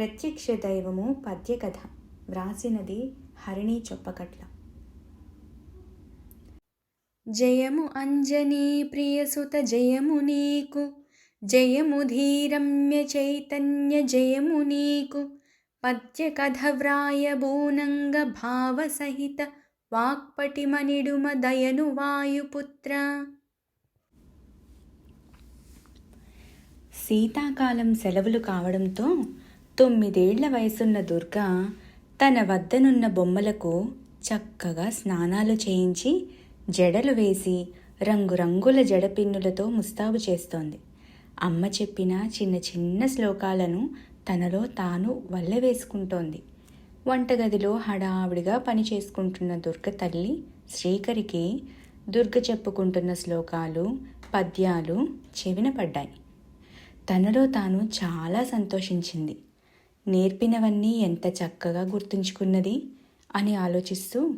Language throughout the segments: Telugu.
ప్రత్యక్ష దైవము పద్యకథ. వ్రాసినది హరిణి చొప్పకట్ల. జయము అంజనీ ప్రియసుత జయము నీకు. జయము ధీరమ్య చైతన్య జయము నీకు. పద్యకథ వ్రాయబూనంగ భావసహిత వాక్పటిమనిడుమ దయను వాయుపుత్ర శీతాకాలం సెలవులు కావడంతో తొమ్మిదేళ్ళ వయసున్న దుర్గ తన వద్దనున్న బొమ్మలకు చక్కగా స్నానాలు చేయించి జడలు వేసి రంగురంగుల జడపిన్నులతో ముస్తాబు చేస్తోంది. అమ్మ చెప్పిన చిన్న చిన్న శ్లోకాలను తనలో తాను వల్ల వేసుకుంటోంది వంటగదిలో హడావిడిగా పని చేసుకుంటున్న దుర్గ తల్లి శ్రీకరికి దుర్గ చెప్పుకుంటున్న శ్లోకాలు పద్యాలు చెవిన పడ్డాయి. తనలో తాను చాలా సంతోషించింది. నేర్పినవన్నీ ఎంత చక్కగా గుర్తుంచుకున్నది? అని ఆలోచిస్తూ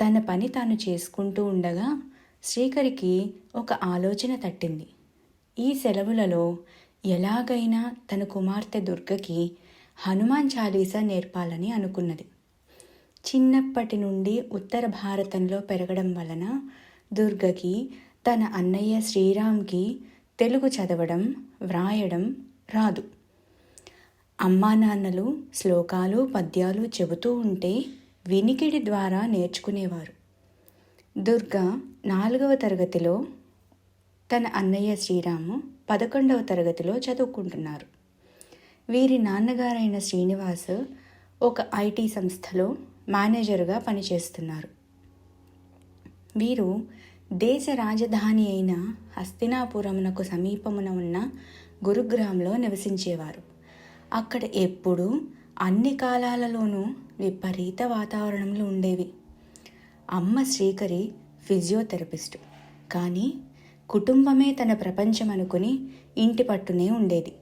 తన పని తాను చేసుకుంటూ ఉండగా శ్రీకరికి ఒక ఆలోచన తట్టింది. ఈ సెలవులలో ఎలాగైనా తన కుమార్తె దుర్గకి హనుమాన్ చాలీసా నేర్పాలని అనుకున్నది. చిన్నప్పటి నుండి ఉత్తర భారతంలో పెరగడం వలన దుర్గకి తన అన్నయ్య శ్రీరామ్కి తెలుగు చదవడం వ్రాయడం రాదు. అమ్మా నాన్నలు శ్లోకాలు పద్యాలు చెబుతూ ఉంటే వినికిడి ద్వారా నేర్చుకునేవారు. దుర్గ నాలుగవ తరగతిలో తన అన్నయ్య శ్రీరాము పదకొండవ తరగతిలో చదువుకుంటున్నారు. వీరి నాన్నగారైన శ్రీనివాస్ ఒక ఐటీ సంస్థలో మేనేజర్గా పనిచేస్తున్నారు. వీరు దేశ రాజధాని అయిన హస్తినాపురమునకు సమీపమున ఉన్న గురుగ్రామ్లో నివసించేవారు. అక్కడ ఎప్పుడూ అన్ని కాలాలలోనూ విపరీత వాతావరణంలో ఉండేవి. అమ్మ శ్రీకరి ఫిజియోథెరపిస్టు. కానీ కుటుంబమే తన ప్రపంచం అనుకుని ఇంటి పట్టునే ఉండేది.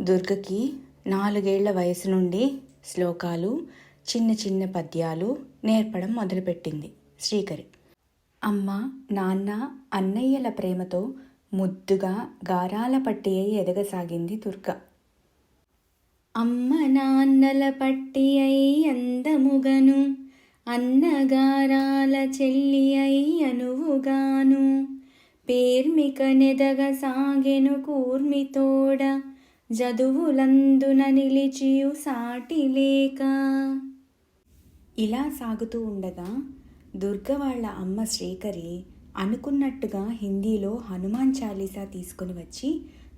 దుర్గకి నాలుగేళ్ళ వయసు నుండి శ్లోకాలు చిన్న చిన్న పద్యాలు నేర్పడం మొదలుపెట్టింది శ్రీకరి. అమ్మ నాన్న అన్నయ్యల ప్రేమతో ముద్దుగా గారాల పట్టి అయి ఎదగసాగింది దుర్గ. అమ్మ నాన్నల పట్టి అయి అందముగను అన్నగారాల చెల్లి అయి అనువుగాను. పేర్మిక నెదగ సాగెను కూర్మితోడ జదువులందున నిలిచియు సాటి లేక. ఇలా సాగుతూ ఉండగా దుర్గ వాళ్ళ అమ్మ శ్రీకరి అనుకున్నట్టుగా హిందీలో హనుమాన్ చాలీసా తీసుకుని వచ్చి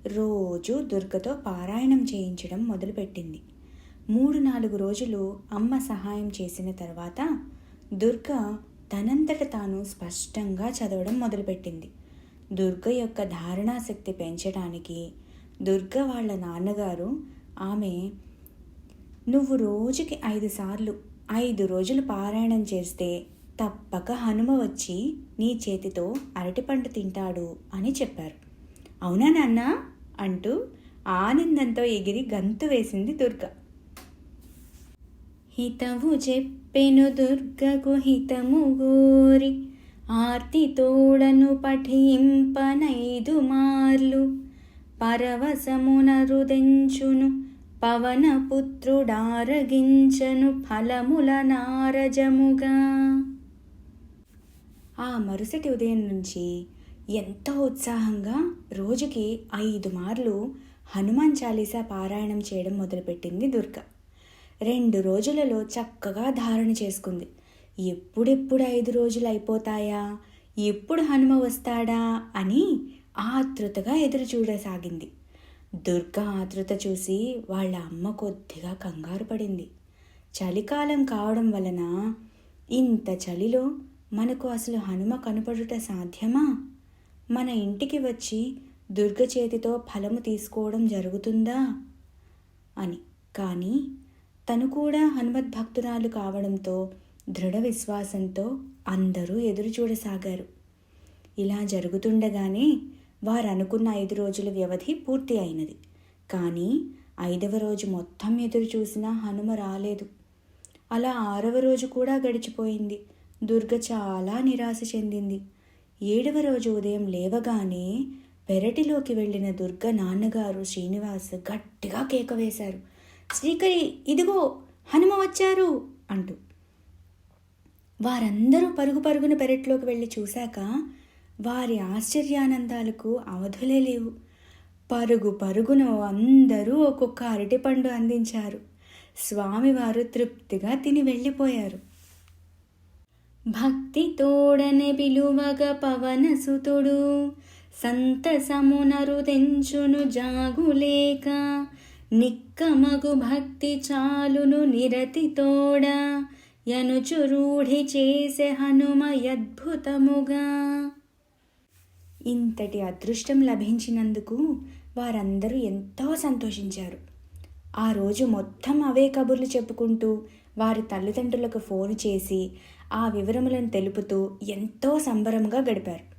రోజు దుర్గతో పారాయణం చేయించడం మొదలుపెట్టింది. మూడు నాలుగు రోజులు అమ్మ సహాయం చేసిన తర్వాత దుర్గ తనంతట తాను స్పష్టంగా చదవడం మొదలుపెట్టింది. దుర్గ యొక్క ధారణాశక్తి పెంచడానికి దుర్గ వాళ్ళ నాన్నగారు ఆమె నువ్వు రోజుకి ఐదు సార్లు ఐదు రోజులు పారాయణం చేస్తే తప్పక హనుమ వచ్చి నీ చేతితో అరటిపండు తింటాడు అని చెప్పారు. అవునా నాన్న? అంటూ ఆనందంతో ఎగిరి గంతు వేసింది దుర్గ. హితవు చెప్పెను దుర్గకు హితము గోరి ఆర్తి తోడను పఠింపనైదు మార్లు. పరవశమున రుదెంచును పవనపుత్రుడారగించను ఫలముల నారజముగా. ఆ మరుసటి ఉదయం నుంచి ఎంతో ఉత్సాహంగా రోజుకి ఐదు మార్లు హనుమాన్ చాలీసా పారాయణం చేయడం మొదలుపెట్టింది దుర్గ. రెండు రోజులలో చక్కగా ధారణ చేసుకుంది. ఎప్పుడెప్పుడు ఐదు రోజులు అయిపోతాయా? ఎప్పుడు హనుమ వస్తాడా? అని ఆతృతగా ఎదురు చూడసాగింది దుర్గ ఆతృత చూసి వాళ్ళ అమ్మ కొద్దిగా కంగారు పడింది. చలికాలం కావడం వలన ఇంత చలిలో మనకు అసలు హనుమ కనపడుట సాధ్యమా? మన ఇంటికి వచ్చి దుర్గ చేతితో ఫలము తీసుకోవడం జరుగుతుందా? అని. కానీ తను కూడా హనుమద్భక్తురాలు కావడంతో దృఢ విశ్వాసంతో అందరూ ఎదురు చూడసాగారు. ఇలా జరుగుతుండగానే వారు అనుకున్న ఐదు రోజుల వ్యవధి పూర్తి అయినది. కానీ ఐదవ రోజు మొత్తం ఎదురు చూసినా హనుమ రాలేదు. అలా ఆరవ రోజు కూడా గడిచిపోయింది. దుర్గ చాలా నిరాశ చెందింది. ఏడవ రోజు ఉదయం లేవగానే పెరటిలోకి వెళ్ళిన దుర్గ నాన్నగారు శ్రీనివాస్ గట్టిగా కేక వేశారు. శ్రీకరి ఇదిగో హనుమ వచ్చారు అంటూ. వారందరూ పరుగు పరుగున పెరట్లోకి వెళ్ళి చూశాక వారి ఆశ్చర్యానందాలకు అవధులే లేవు. పరుగు పరుగున అందరూ ఒక్కొక్క అరటిపండు అందించారు. స్వామివారు తృప్తిగా తిని వెళ్ళిపోయారు. భక్తి తోడనే పిలువగ పవనసుతుడు సంతసమునరు తెంచును జాగులేక నిక్కమగు భక్తి చాలును నిరతి తోడ యనుచు రూఢి చేసే హనుమ అద్భుతముగా ఇంతటి అదృష్టం లభించినందుకు వారందరూ ఎంతో సంతోషించారు. ఆ రోజు మొత్తం అవే కబుర్లు చెప్పుకుంటూ వారి తల్లిదండ్రులకు ఫోన్ చేసి ఆ వివరములను తెలుపుతూ ఎంతో సంబరంగా గడిపారు.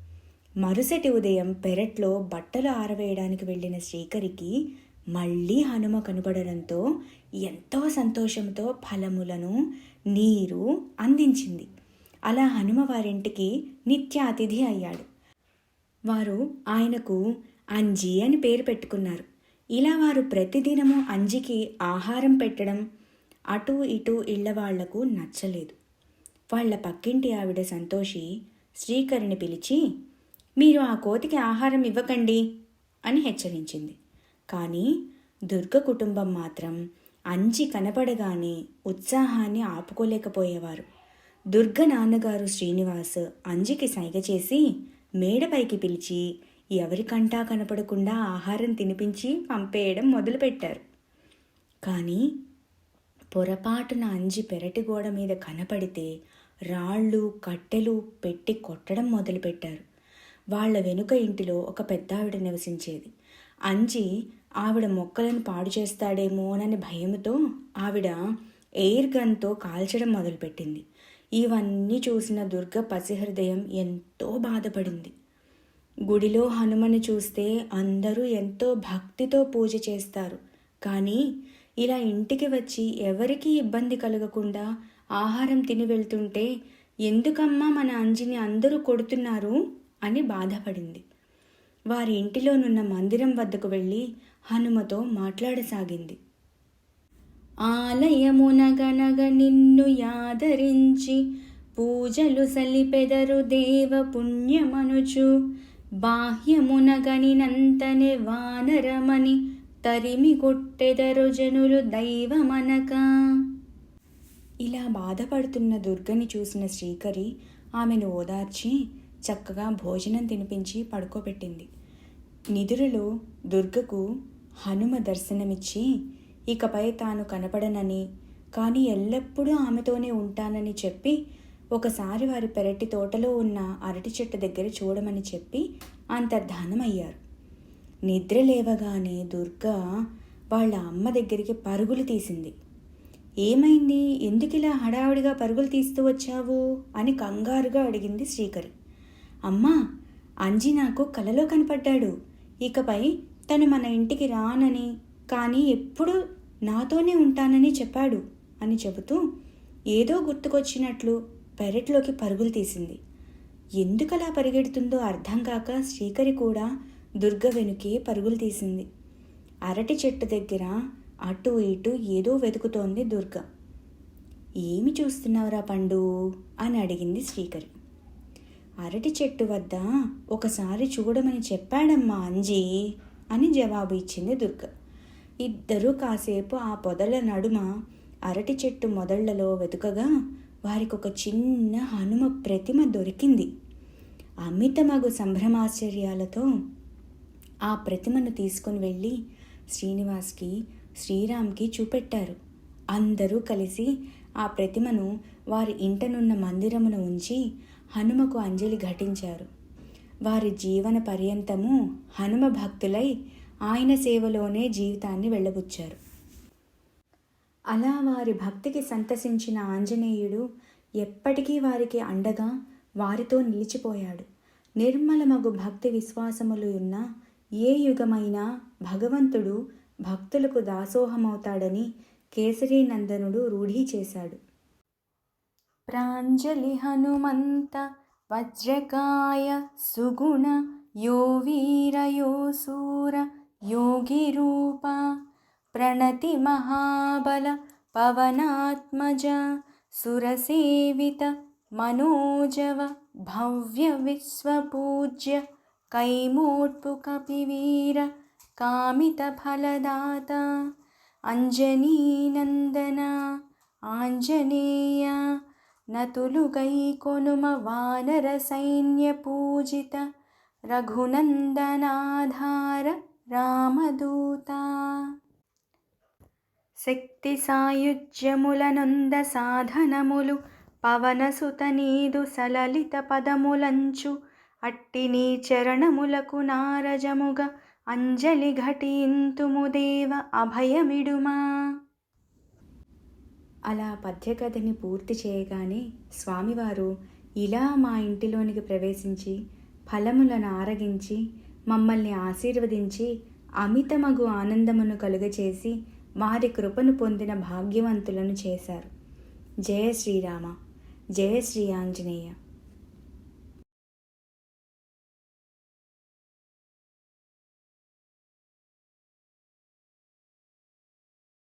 మరుసటి ఉదయం పెరట్లో బట్టలు ఆరవేయడానికి వెళ్ళిన శ్రీకరికి మళ్ళీ హనుమ కనబడడంతో ఎంతో సంతోషంతో ఫలములను నీరు అందించింది. అలా హనుమ వారింటికి నిత్య అతిథి అయ్యాడు. వారు ఆయనకు అంజీ అని పేరు పెట్టుకున్నారు. ఇలా వారు ప్రతిదినము అంజికి ఆహారం పెట్టడం అటు ఇటు ఇళ్ళ వాళ్ళకు నచ్చలేదు. వాళ్ళ పక్కింటి ఆవిడ సంతోషి శ్రీకరిని పిలిచి మీరు ఆ కోతికి ఆహారం ఇవ్వకండి అని హెచ్చరించింది. కానీ దుర్గ కుటుంబం మాత్రం అంజి కనపడగానే ఉత్సాహాన్ని ఆపుకోలేకపోయేవారు. దుర్గ నాన్నగారు శ్రీనివాస్ అంజికి సైగ చేసి మేడపైకి పిలిచి ఎవరికంటా కనపడకుండా ఆహారం తినిపించి పంపేయడం మొదలుపెట్టారు. కానీ పొరపాటున అంజి పెరటి గోడ మీద కనపడితే రాళ్ళు కట్టెలు పెట్టి కొట్టడం మొదలుపెట్టారు. వాళ్ళ వెనుక ఇంటిలో ఒక పెద్ద ఆవిడ నివసించేది. అంజి ఆవిడ మొక్కలను పాడు చేస్తాడేమోనని భయంతో ఆవిడ ఎయిర్ గన్తో కాల్చడం మొదలుపెట్టింది. ఇవన్నీ చూసిన దుర్గ పసిహృదయం ఎంతో బాధపడింది. గుడిలో హనుమని చూస్తే అందరూ ఎంతో భక్తితో పూజ చేస్తారు. కానీ ఇలా ఇంటికి వచ్చి ఎవరికీ ఇబ్బంది కలగకుండా ఆహారం తిని వెళ్తుంటే ఎందుకమ్మా మన అంజిని అందరూ కొడుతున్నారు అని బాధపడింది. వారి ఇంటిలోనున్న మందిరం వద్దకు వెళ్ళి హనుమతో మాట్లాడసాగింది. ఆలయమునగనగ నిన్ను యాదరించి పూజలు సలిపెదరు దేవ పుణ్యమనుచు. బాహ్యమునగనినంతనే వానరమని తరిమి కొట్టెదరు జనులు దైవమనక. ఇలా బాధపడుతున్న దుర్గని చూసిన శ్రీకరి ఆమెను ఓదార్చి చక్కగా భోజనం తినిపించి పడుకోబెట్టింది. నిదురులో దుర్గకు హనుమ దర్శనమిచ్చి ఇకపై తాను కనపడనని కానీ ఎల్లప్పుడూ ఆమెతోనే ఉంటానని చెప్పి ఒకసారి వారి పెరటి తోటలో ఉన్న అరటి చెట్టు దగ్గర చూడమని చెప్పి అంతర్ధానమయ్యారు. నిద్ర లేవగానే దుర్గా వాళ్ళ అమ్మ దగ్గరికి పరుగులు తీసింది. ఏమైంది? ఎందుకిలా హడావిడిగా పరుగులు తీస్తూ వచ్చావు? అని కంగారుగా అడిగింది శ్రీకరి. అమ్మా అంజి నాకు కలలో కనపడ్డాడు. ఇకపై తను మన ఇంటికి రానని కానీ ఎప్పుడు నాతోనే ఉంటానని చెప్పాడు అని చెబుతూ ఏదో గుర్తుకొచ్చినట్లు పెరట్లోకి పరుగులు తీసింది. ఎందుకలా పరిగెడుతుందో అర్థం కాక శ్రీకరి కూడా దుర్గ వెనుకే పరుగులు తీసింది. అరటి చెట్టు దగ్గర అటు ఇటు ఏదో వెతుకుతోంది దుర్గ. ఏమి చూస్తున్నావురా పండు? అని అడిగింది శ్రీకరి. అరటి చెట్టు వద్ద ఒకసారి చూడమని చెప్పాడమ్మా అంజీ అని జవాబు ఇచ్చింది దుర్గ. ఇద్దరూ కాసేపు ఆ పొదల నడుమ అరటి చెట్టు మొదళ్ళలో వెతుకగా వారికి ఒక చిన్న హనుమ ప్రతిమ దొరికింది. అమితమగు సంభ్రమాశ్చర్యాలతో ఆ ప్రతిమను తీసుకుని వెళ్ళి శ్రీనివాస్కి శ్రీరామ్కి చూపెట్టారు. అందరూ కలిసి ఆ ప్రతిమను వారి ఇంటనున్న మందిరమున ఉంచి హనుమకు అంజలి ఘటించారు. వారి జీవన పర్యంతము హనుమ భక్తులై ఆయన సేవలోనే జీవితాన్ని వెళ్ళబుచ్చారు. అలా వారి భక్తికి సంతసించిన ఆంజనేయుడు ఎప్పటికీ వారికి అండగా వారితో నిలిచిపోయాడు. నిర్మలమగు భక్తి విశ్వాసములు ఉన్న ఏ యుగమైనా భగవంతుడు భక్తులకు దాసోహమవుతాడని కేసరీనందనుడు రూఢీ చేశాడు. ప్రాంజలి హనుమంత వజ్రకాయ సుగుణ యో వీర యో సూర యోగి రూప ప్రణతి మహాబల పవనాత్మజ సురసేవిత మనోజవ భవ్య విశ్వపూజ్య కైమోట్పు కపివీర కామిత ఫలదాత అంజనీనందన ఆంజనేయ నతులుగై కొనుమ వానర సైన్య పూజిత రఘునందనాధార రామదూత. శక్తి సాయుజ్యములనొంద సాధనములు పవనసుత నీదు సలలిత పదములంచు అట్టి నీ చరణములకు నారజముగ అంజలి ఘటింతుము దేవ అభయమిడుమా. అలా పద్యకథని పూర్తి చేయగానే స్వామివారు ఇలా మా ఇంటిలోనికి ప్రవేశించి ఫలములను ఆరగించి మమ్మల్ని ఆశీర్వదించి అమితమగు ఆనందమును కలుగచేసి వారి కృపను పొందిన భాగ్యవంతులను చేశారు. జయ శ్రీరామ జయ శ్రీ ఆంజనేయ.